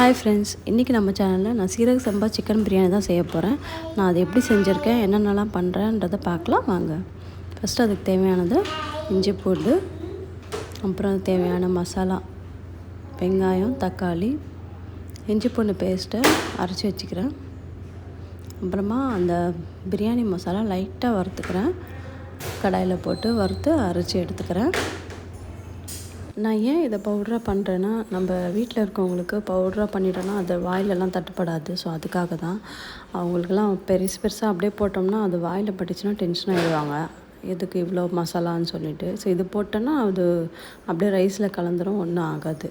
Hi friends இன்றைக்கி நம்ம சேனலில் நான் சீரக சம்பா சிக்கன் பிரியாணி தான் செய்ய போகிறேன் நான் அதை எப்படி செஞ்சுருக்கேன் என்னென்னலாம் பண்ணுறேன்றதை பார்க்கலாம் வாங்க. ஃபஸ்ட்டு அதுக்கு தேவையானது இஞ்சி பூண்டு அப்புறம் தேவையான மசாலா வெங்காயம் தக்காளி இஞ்சி பூண்டு பேஸ்ட்டை அரைச்சி வச்சுக்கிறேன். அப்புறமா அந்த பிரியாணி மசாலா லைட்டாக வறுத்துக்கிறேன். கடாயில் போட்டு வறுத்து அரைச்சி எடுத்துக்கிறேன். நான் ஏன் இதை பவுடராக பண்ணுறேன்னா நம்ம வீட்டில் இருக்கவங்களுக்கு பவுடராக பண்ணிட்டோன்னா அது வாயிலெல்லாம் தட்டுப்படாது. ஸோ அதுக்காக தான் அவங்களுக்கெல்லாம் பெருசு பெருசாக அப்படியே போட்டோம்னா அது வாயில் பட்டுச்சுன்னா டென்ஷன் ஆகிடுவாங்க எதுக்கு இவ்வளோ மசாலான்னு சொல்லிட்டு. ஸோ இது போட்டோன்னா அது அப்படியே ரைஸில் கலந்துரும் ஒன்றும் ஆகாது.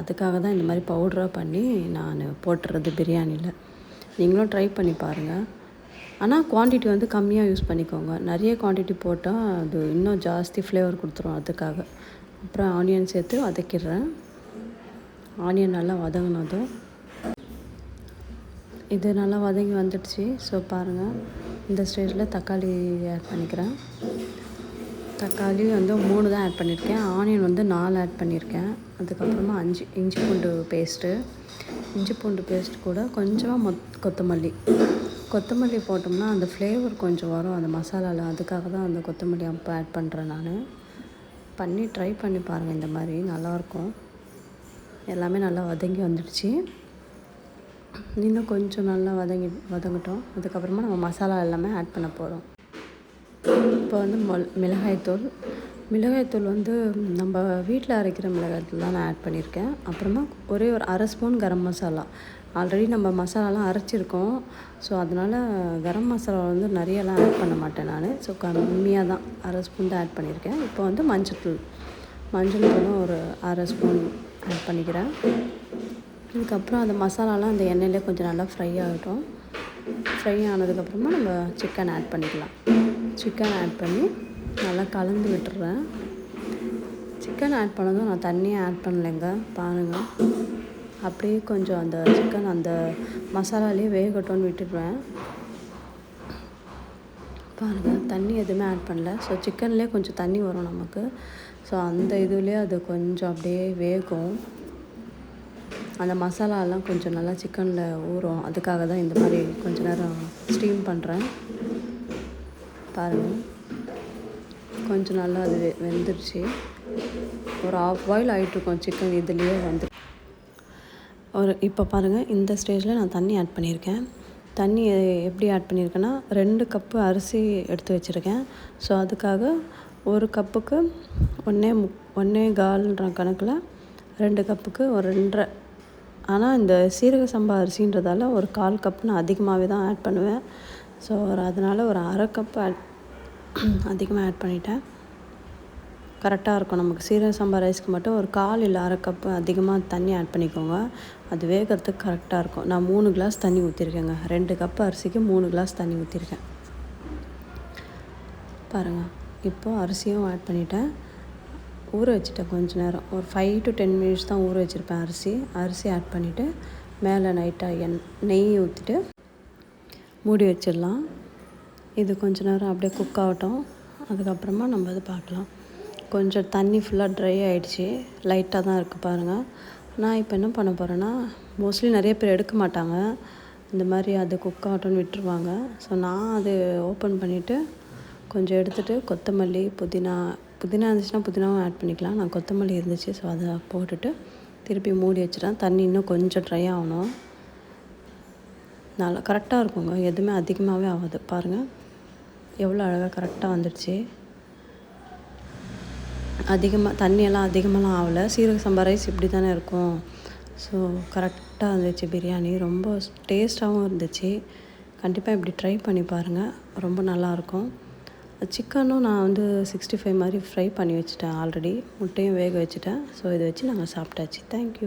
அதுக்காக தான் இந்த மாதிரி பவுடராக பண்ணி நான் போட்டுறது பிரியாணியில். நீங்களும் ட்ரை பண்ணி பாருங்கள் ஆனால் குவான்டிட்டி வந்து கம்மியாக யூஸ் பண்ணிக்கோங்க. நிறைய குவான்டிட்டி போட்டால் அது இன்னும் ஜாஸ்தி ஃப்ளேவர் கொடுத்துரும் அதுக்காக. அப்புறம் ஆனியன் சேர்த்து வதக்கிடுறேன். ஆனியன் நல்லா வதங்கினதும் இது நல்லா வதங்கி வந்துடுச்சு. ஸோ பாருங்கள் இந்த ஸ்டேஜில் தக்காளி ஆட் பண்ணிக்கிறேன். தக்காளி வந்து மூணு தான் ஆட் பண்ணியிருக்கேன். ஆனியன் வந்து நாலு ஆட் பண்ணியிருக்கேன். அதுக்கப்புறமா அஞ்சு இஞ்சி பூண்டு பேஸ்ட்டு இஞ்சி பூண்டு பேஸ்ட் கூட கொஞ்சமாக மொத் கொத்தமல்லி. கொத்தமல்லி போட்டோம்னா அந்த ஃப்ளேவர் கொஞ்சம் வரும். அந்த மசாலாவில் அதுக்காக தான் அந்த கொத்தமல்லி அப்போ ஆட் பண்ணுறேன் நான். பண்ணி ட்ரை பண்ணி பாருங்கள் இந்த மாதிரி நல்லாயிருக்கும் எல்லாமே நல்லா வதங்கி வந்துடுச்சு. இன்னும் கொஞ்சம் நல்லா வதங்கி வதங்கட்டும். அதுக்கப்புறமா நம்ம மசாலா எல்லாமே ஆட் பண்ண போகிறோம் இப்போ வந்து மொ மிளகாய்த்தூள் மிளகாய்த்தூள் வந்து நம்ம வீட்டில் அரைக்கிற மிளகாய்த்தூள் தான் நான் ஆட் பண்ணியிருக்கேன். அப்புறமா ஒரே ஒரு அரை ஸ்பூன் கரம் மசாலா. ஆல்ரெடி நம்ம மசாலாலாம் அரைச்சிருக்கோம். ஸோ அதனால் கரம் மசாலா வந்து நிறையலாம் ஆட் பண்ண மாட்டேன் நான். ஸோ கம்மியாக தான். அரை ஸ்பூன் தான் ஆட் பண்ணியிருக்கேன். இப்போ வந்து மஞ்சள் தூள் மஞ்சள் தூளும் ஒரு அரை ஸ்பூன் ஆட் பண்ணிக்கிறேன். இதுக்கப்புறம் அந்த மசாலாலாம் அந்த எண்ணெயிலே கொஞ்சம் நல்லா ஃப்ரை ஆகட்டும். ஃப்ரை ஆனதுக்கப்புறமா நம்ம சிக்கன் ஆட் பண்ணிக்கலாம். சிக்கன் ஆட் பண்ணி நல்லா கலந்து விட்டுறேன். சிக்கன் ஆட் பண்ணதும் நான் தண்ணியை ஆட் பண்ணலைங்க. பாருங்கள் அப்படியே கொஞ்சம் அந்த சிக்கன் அந்த மசாலாலேயே வேகட்டும்னு விட்டுடுவேன். பாருங்கள் தண்ணி எதுவுமே ஆட் பண்ணல. ஸோ சிக்கன்லேயே கொஞ்சம் தண்ணி வரும் நமக்கு. ஸோ அந்த இதுலேயே அது கொஞ்சம் அப்படியே வேகும். அந்த மசாலாலாம் கொஞ்சம் நல்லா சிக்கனில் ஊறும். அதுக்காக தான் இந்த மாதிரி கொஞ்சம் நேரம் ஸ்டீம் பண்ணுறேன் பாருங்கள் கொஞ்சம் நல்லா அது வெ வெந்துருச்சு. ஒரு ஆஃப் பாயில் ஆகிட்ருக்கோம் சிக்கன் இதுலேயே வந்து. ஒரு இப்போ பாருங்கள் இந்த ஸ்டேஜில் நான் தண்ணி ஆட் பண்ணியிருக்கேன். தண்ணி எப்படி ஆட் பண்ணியிருக்கேன்னா ரெண்டு கப்பு அரிசி எடுத்து வச்சுருக்கேன். ஸோ அதுக்காக ஒரு கப்புக்கு ஒன்றே மு ஒன்றே கால்ன்ற கணக்கில் ரெண்டு கப்புக்கு ஒரு ரெண்டரை. ஆனால் இந்த சீரக சம்பா அரிசின்றதால ஒரு கால் கப் நான் அதிகமாகவே தான் ஆட் பண்ணுவேன். ஸோ ஒரு அதனால் ஒரு அரை கப் ஆட் அதிகமாக ஆட் பண்ணிட்டேன். கரெக்டாக இருக்கும். நமக்கு சீரக சம்பா ரைஸ்க்கு மட்டும் ஒரு கால் இல்லை அரை கப்பு அதிகமாக தண்ணி ஆட் பண்ணிக்கோங்க. அது வேகிறதுக்கு கரெக்டாக இருக்கும். நான் மூணு கிளாஸ் தண்ணி ஊற்றிருக்கேங்க ரெண்டு கப்பு அரிசிக்கு மூணு கிளாஸ் தண்ணி ஊற்றிருக்கேன் பாருங்கள் இப்போது அரிசியும் ஆட் பண்ணிட்டேன். ஊற வச்சுட்டேன் கொஞ்ச நேரம். ஒரு ஃபைவ் டு டென் மினிட்ஸ் தான் ஊற வச்சுருப்பேன் அரிசி. அரிசி ஆட் பண்ணிவிட்டு மேலே நைட்டாக எண் நெய் ஊற்றிட்டு மூடி வச்சிடலாம். இது கொஞ்ச நேரம் அப்படியே குக் ஆகட்டும். அதுக்கப்புறமா நம்ம அதை பார்க்கலாம். கொஞ்சம் தண்ணி ஃபுல்லாக ட்ரை ஆகிடுச்சி லைட்டாக தான் இருக்குது பாருங்கள் நான் இப்போ என்ன பண்ண போகிறேன்னா மோஸ்ட்லி நிறைய பேர் எடுக்க மாட்டாங்க. இந்த மாதிரி அது குக் ஆகட்டும்னு விட்டுருவாங்க. ஸோ நான் அது ஓப்பன் பண்ணிவிட்டு கொஞ்சம் எடுத்துகிட்டு கொத்தமல்லி புதினா புதினா இருந்துச்சுன்னா புதினாவும் ஆட் பண்ணிக்கலாம். நான் கொத்தமல்லி இருந்துச்சு ஸோ அதை போட்டுட்டு திருப்பி மூடி வச்சுட்டேன் தண்ணி இன்னும் கொஞ்சம் ட்ரை ஆகணும். நல்லா கரெக்டாக இருக்குங்க. எதுவுமே அதிகமாகவே ஆகாது. பாருங்கள் எவ்வளோ அழகாக கரெக்டாக வந்துடுச்சு. அதிகமாக தண்ணியெல்லாம் அதிகமாகலாம் ஆகலை. சீரக சம்பா ரைஸ் இப்படி தானே இருக்கும் ஸோ கரெக்டாக இருந்துச்சு பிரியாணி. ரொம்ப டேஸ்ட்டாகவும் இருந்துச்சு. கண்டிப்பாக இப்படி ட்ரை பண்ணி பாருங்கள் ரொம்ப நல்லாயிருக்கும் சிக்கனும் நான் வந்து சிக்ஸ்டி ஃபைவ் மாதிரி ஃப்ரை பண்ணி வச்சுட்டேன் ஆல்ரெடி முட்டையும் வேக வச்சுட்டேன். ஸோ இதை வச்சு நாங்கள் சாப்பிட்டாச்சு. தேங்க்யூ